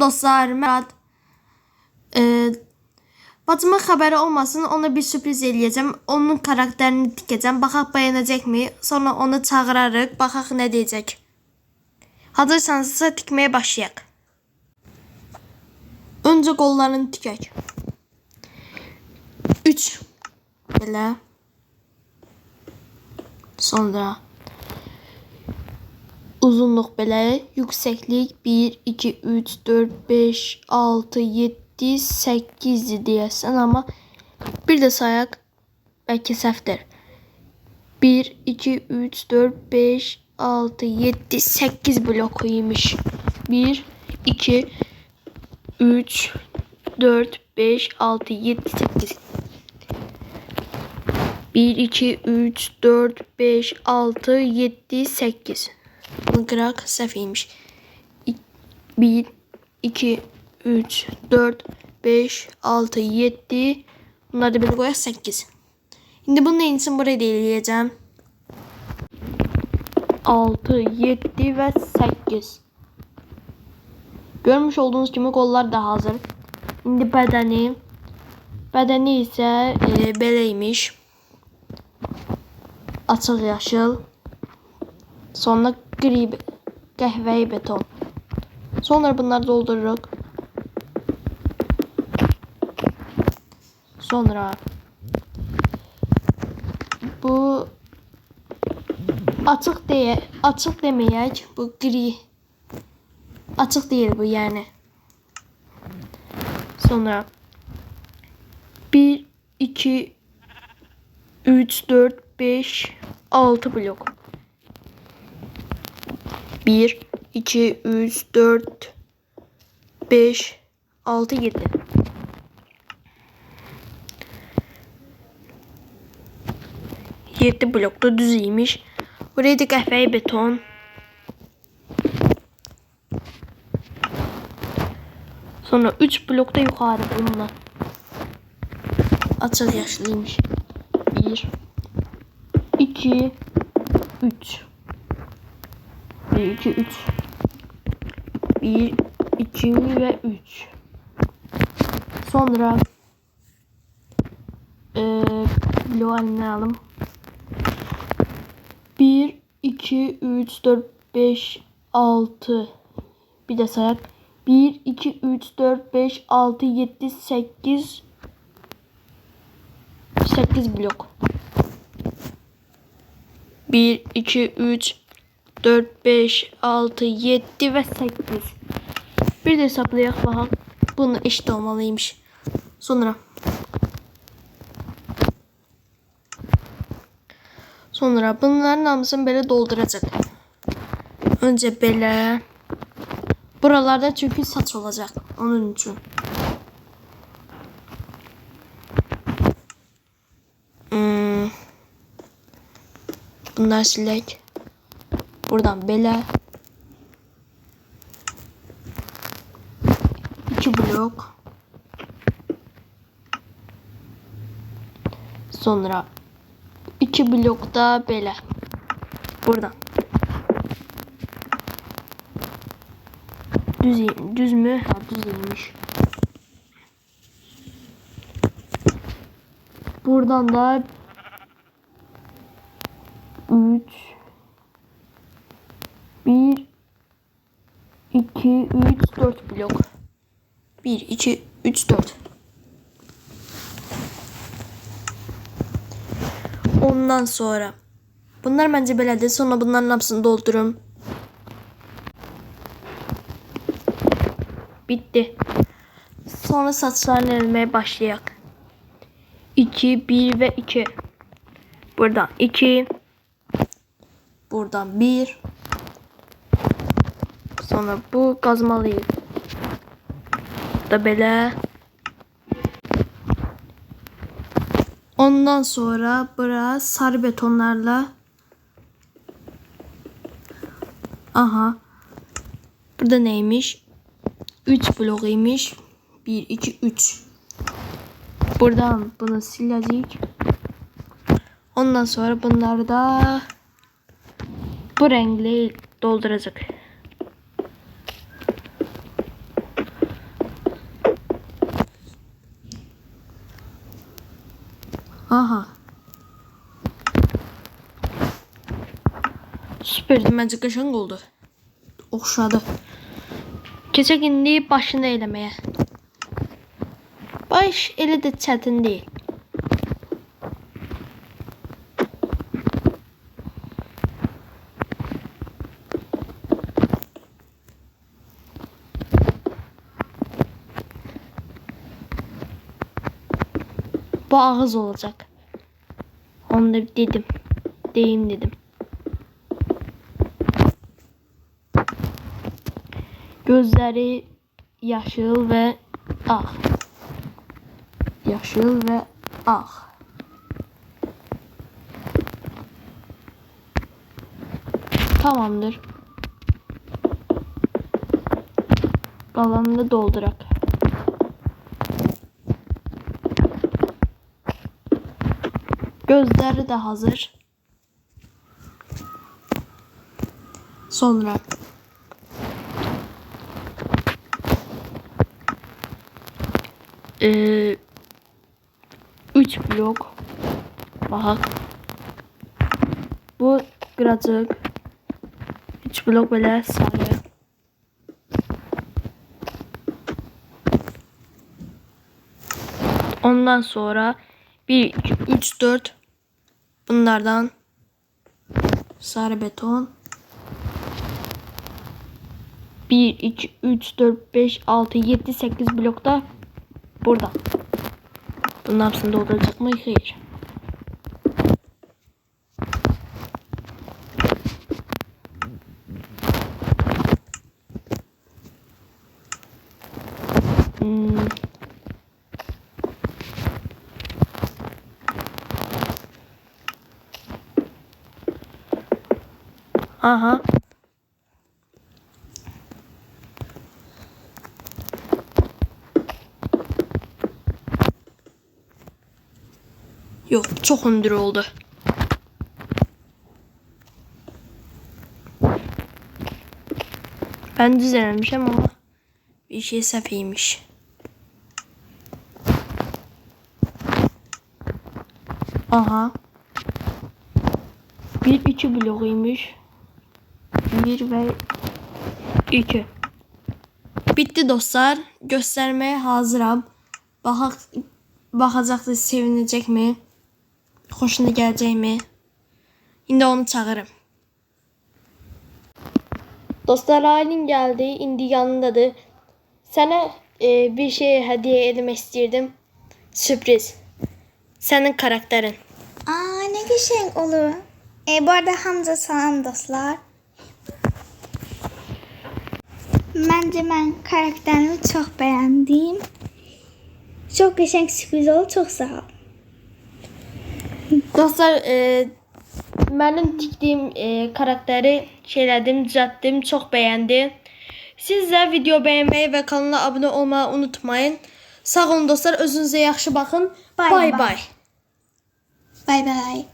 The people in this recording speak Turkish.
Dostlar, Mərad. E, bacıma xəbəri olmasın, ona bir sürpriz eləyəcəm. Onun karakterini tikəcəm. Baxaq bəyənəcəkmi? Sonra onu çağırarıq, baxaq nə deyəcək. Hazırsanızsa tikməyə başlayaq. Öncə qollarını tikək. 3 belə. Sonra uzunluq belə, yüksəklik 1 2 3 4 5 6 7 8 deyəsən, amma bir də sayaq bəlkə səhvdir. 1 2 3 4 5 6 7 8 blok imiş. 1 2 3 4 5 6 7 8 1 2 3 4 5 6 7 8 Kırak səhviymiş. 1 2 3 4 5 6 7 Bunları da belə qoyaq 8 İndi bunun eynisini buraya da eləyəcəm 6 7 və 8 Görmüş olduğunuz kimi qollar da hazır. İndi bədəni bədəni isə e, beləymiş. Açıq yaşıl. Sonra gri qəhvəyi beton. Sonra bunları doldururuq. Sonra bu açıq deyə açıq deməyək, bu gri. Açıq deyil bu yəni. Sonra 1 2 3 4 5 6 blok. 1 2 3 4 5 6 7 7 blokta düzeymiş. Buraya da qəhvəyi beton. Sonra 3 blokta yukarı bununla. Açıq yaşlıymış. 1 2 3 1 2 3 1 2 ve 3 Sonra eee bloğu eline alalım. 1 2 3 4 5 6 bir de sayak 1 2 3 4 5 6 7 8 8 blok. 1 2 3 4 5 6 7 ve 8 bir de hesaplayaq baxaq bunu eşit olmalıymış. Sonra. Sonra bunların hamısını belə dolduracaq önce belə buralarda çünkü saç olacak. Onun için. Hmm. bunlar silək Buradan bele. iki blok. Sonra iki blokta bele. Buradan. Düz, düz mü? Ha düzeymiş. Buradan da 3 1 2 3 4 blok. 1 2 3 4. Ondan sonra bunlar bence belədir. Sonra bunların hepsini doldurum. Bitti. Sonra saçlarını erimeye başlayaq. 2 1 ve 2. Buradan 2 Buradan 1 Sonra bu kazmalıyız. Da böyle. Ondan sonra bura sarı betonlarla Aha. Burada neymiş? 3 blokuymuş. 1 2 3. Buradan bunu sileceğiz. Ondan sonra bunları da bu renkle dolduracak. Aha. Süperdi, məncə qəşəng oldu. Oxşadı. Keçək indi başını eləməyə. Baş elə də çətin deyil. Bu ağız olacak. Onu da dedim. Deyim dedim. Gözleri yaşıl ve ağ. Yaşıl ve ağ. Tamamdır. Kalanını doldurak. Gözleri de hazır. Sonra 3 blok. Bak bu birazcık 3 blok böyle sarı. Ondan sonra 1 2 3 4 bunlardan sarı beton. 1 2 3 4 5 6 7 8 blokta burada. Bunun hepsini dolduracak mı? Hayır. Hmm. Aha. Yok çok hündür oldu. Ben düzenlemişim ama bir şey sefiymiş. Aha. Bir iki blokuymuş. Bir ve iki. Bitti dostlar. Göstermeye hazıram. Bakak, bakacaqdır sevinəcəkmi? Xoşuna gələcəkmi? İndi onu çağırım. Dostlar Aylin geldi. İndi yanındadır. Sana e, bir şey hediye etmek istedim. Sürpriz. Senin karakterin. Aa ne güzel olur. E, bu arada Hamza salam dostlar. Bence ben karakterimi çok beğendim. Çok güzel sürpriz oldu. Çok sağ ol. Dostlar e, benim tiktiğim e, karakteri şeyledim, düzelttim. Çok beğendi. Siz de video beğenmeyi ve kanala abone olmayı unutmayın. Sağ olun dostlar. Özünüze yaxşı Bay bay. bay. Bay bay.